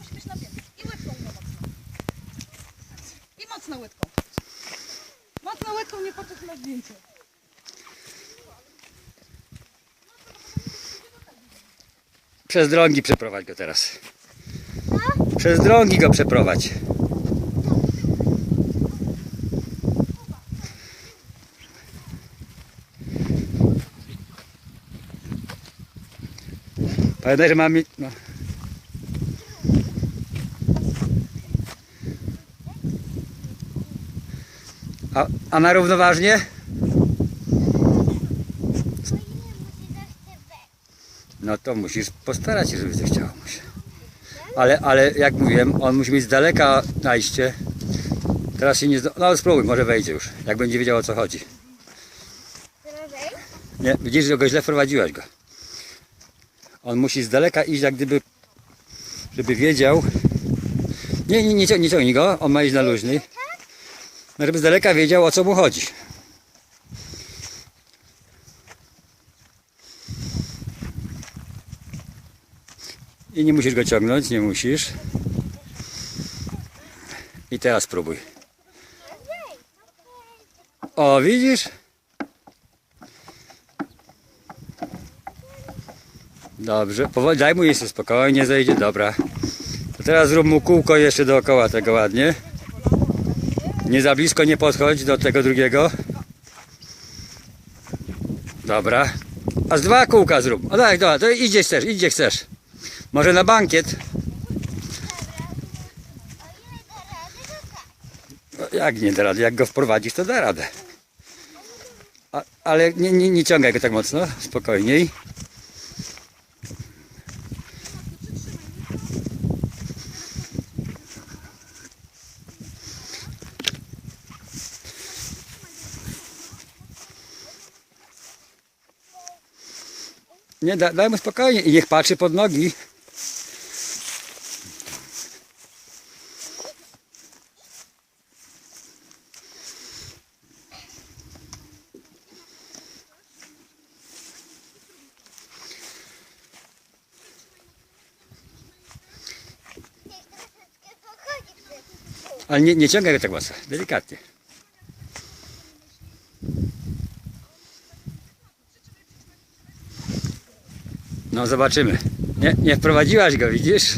musi być napięty. I łydką go mocno. I mocno łydką. Mocno łydką, nie patrzeć na zdjęcie. Przez drągi przeprowadź go teraz. Przez drągi go przeprowadź. Pamiętaj, że mamy... No. A, a na równoważnie? No to musisz postarać się, żeby zechciało mu się. Ale, ale jak mówiłem, on musi mieć z daleka najście. Teraz się nie. No spróbuj, może wejdzie już, jak będzie wiedział o co chodzi. Nie, widzisz, że go źle wprowadziłaś go. On musi z daleka iść, jak gdyby, żeby wiedział. Nie, nie, nie, cią- nie ciągnij go, on ma iść na luźny. No, żeby z daleka wiedział o co mu chodzi. I nie musisz go ciągnąć, nie musisz. I teraz spróbuj. O, widzisz? Dobrze, powoli, daj mu jeszcze spokojnie, zejdzie, dobra. To teraz zrób mu kółko jeszcze dookoła tego ładnie. Nie za blisko nie podchodź do tego drugiego. Dobra. A z dwa kółka zrób. O tak, dobra, to idź chcesz, idź gdzie chcesz. Może na bankiet. No, jak nie da rady? Jak go wprowadzisz, to da radę. A, ale nie, nie, nie ciągaj go tak mocno, spokojniej. Nie, da, daj mu spokojnie i niech patrzy pod nogi. Ale nie, nie ciągaj go tak delikatnie. No zobaczymy. Nie, nie wprowadziłaś go, widzisz?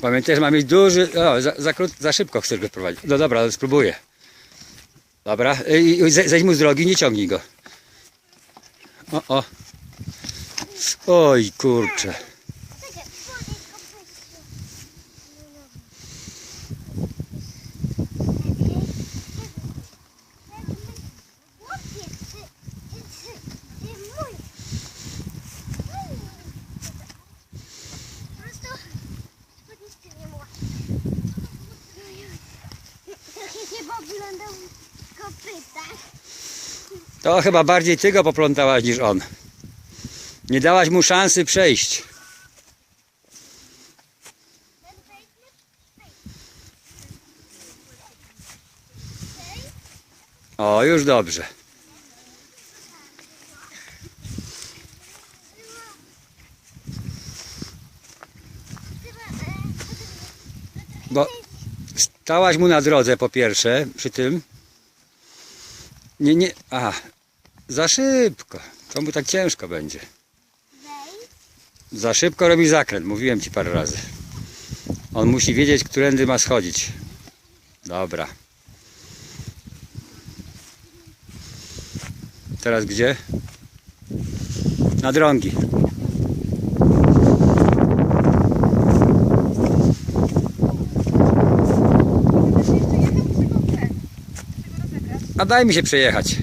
Pamiętaj, że ma mieć duży... O, za, za, krót, za szybko chcesz go wprowadzić. No dobra, ale spróbuję. Dobra, i ze- zejdź mu z drogi, nie ciągnij go. O, o. Oj, kurczę. Kopyta. To chyba bardziej ty go poplątałaś niż on. Nie dałaś mu szansy przejść. O, już dobrze. Bo stałaś mu na drodze po pierwsze, przy tym. Nie, nie, aha, za szybko. To mu tak ciężko będzie. Za szybko robi zakręt, mówiłem ci parę razy. On musi wiedzieć, którędy ma schodzić. Dobra. Teraz gdzie? Na drągi. Daj mi się przejechać.